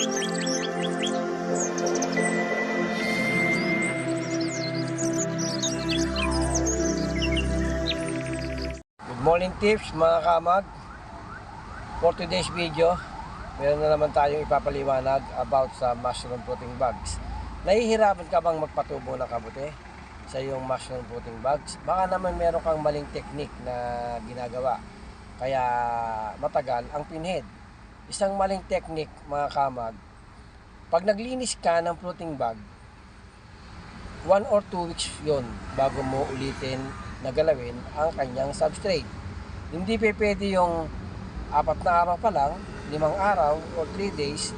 Good morning tips mga kamag. For today's video, meron na naman tayong ipapaliwanag about sa mushroom fruiting bags. Nahihirapan ka bang magpatubo ng kabuti sa iyong mushroom fruiting bags? Baka naman meron kang maling technique na ginagawa. Kaya matagal ang pinhead. Isang maling technique mga kamag, pag naglinis ka ng fruiting bag, one or two weeks yon bago mo ulitin na galawin ang kanyang substrate. Hindi pa pwede yung apat na araw pa lang, limang araw or 3 days,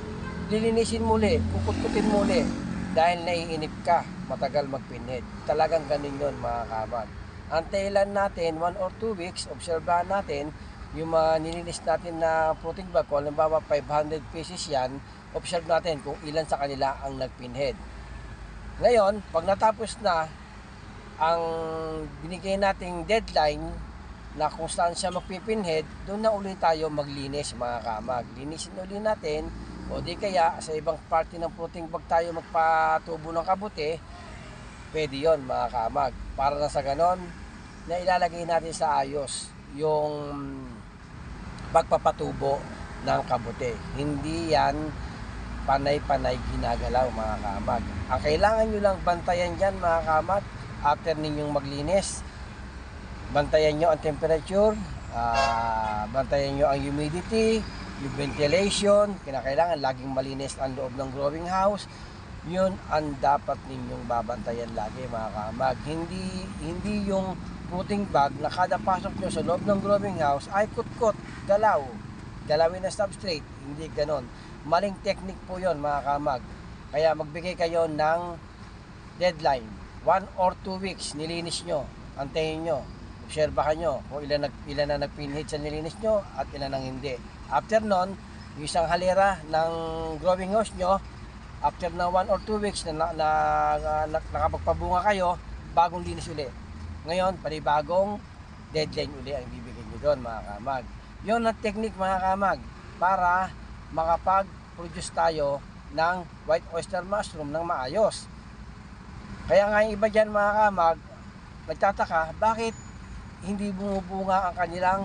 lilinisin muli, kukutkutin muli dahil naiinip ka, matagal magpinhead. Talagang ganun yun mga kamag. Antayilan natin 1 or 2 weeks, obserbahan natin yung mga nilinis natin na fruiting bag, kung halimbawa 500 pieces yan, observe natin kung ilan sa kanila ang nagpinhead. Ngayon, pag natapos na ang binigay nating deadline na kung saan siya magpipinhead, doon na ulit tayo maglinis mga kamag. Linisin ulit natin o di kaya sa ibang parte ng fruiting bag tayo magpatubo ng kabuti, pwede yon mga kamag. Para na sa ganon, na ilalagay natin sa ayos yung pagpapatubo ng kabuti. Hindi yan panay-panay ginagalaw mga kamag. Ang kailangan nyo lang bantayan dyan mga kamag after ninyong maglinis. Bantayan nyo ang temperature, ah, bantayan nyo ang humidity, yung ventilation, kinakailangan laging malinis ang loob ng growing house. Yun ang dapat ninyong babantayan lagi mga kamag. Hindi, hindi yung fruiting bag na kada pasok nyo sa loob ng growing house ay kutkot, galaw. Galawin na substrate, hindi ganon. Maling technique po yon mga kamag. Kaya magbigay kayo ng deadline. One or two weeks, nilinis nyo. Antayin nyo. Obserbahan nyo kung ilan, nag, ilan na nagpinhit sa nilinis nyo at ilan ang hindi. After nun, isang halera ng growing house nyo, after na one or two weeks na, na, na, na nakapagpabunga kayo, bagong linis uli. Ngayon, panibagong deadline uli ang bibigyan nyo doon mga kamag. Yun ang technique mga kamag para makapag-produce tayo ng white oyster mushroom ng maayos. Kaya nga yung iba dyan mga kamag, nagtataka, bakit hindi bumubunga ang kanilang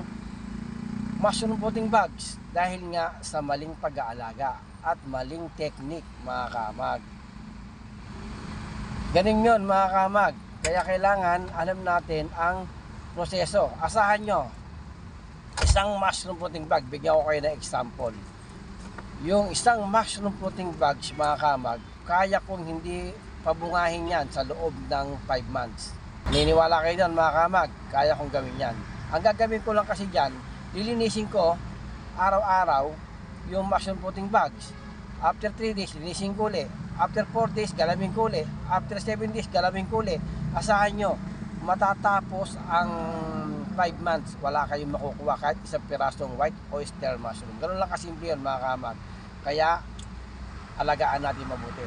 mushroom puting bags? Dahil nga sa maling pag-aalaga at maling technique mga kamag. Ganun yun mga kamag. Kaya kailangan alam natin ang proseso. Asahan nyo, isang mushroom puting bag, bigyan ko kayo ng example. Yung isang mushroom fruiting bags, mga kamag, kaya kong hindi pabungahin yan sa loob ng 5 months. Niniwala kayo dyan, mga kamag, kaya kong gawin yan. Ang gagawin ko lang kasi dyan, lilinisin ko araw-araw yung mushroom fruiting bags. After 3 days, linisin ko ulit. After 4 days, galawin ko ulit. After 7 days, galawin ko ulit. Asahan nyo, matatapos ang 5 months, wala kayong makukuha kahit isang pirasong white oyster mushroom. Ganun lang kasimple yun mga kamag. Kaya, alagaan natin mabuti.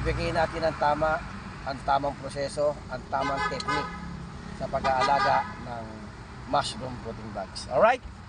Ibigay natin ang tama, ang tamang proseso, ang tamang technique sa pag-aalaga ng mushroom fruiting bags. Alright?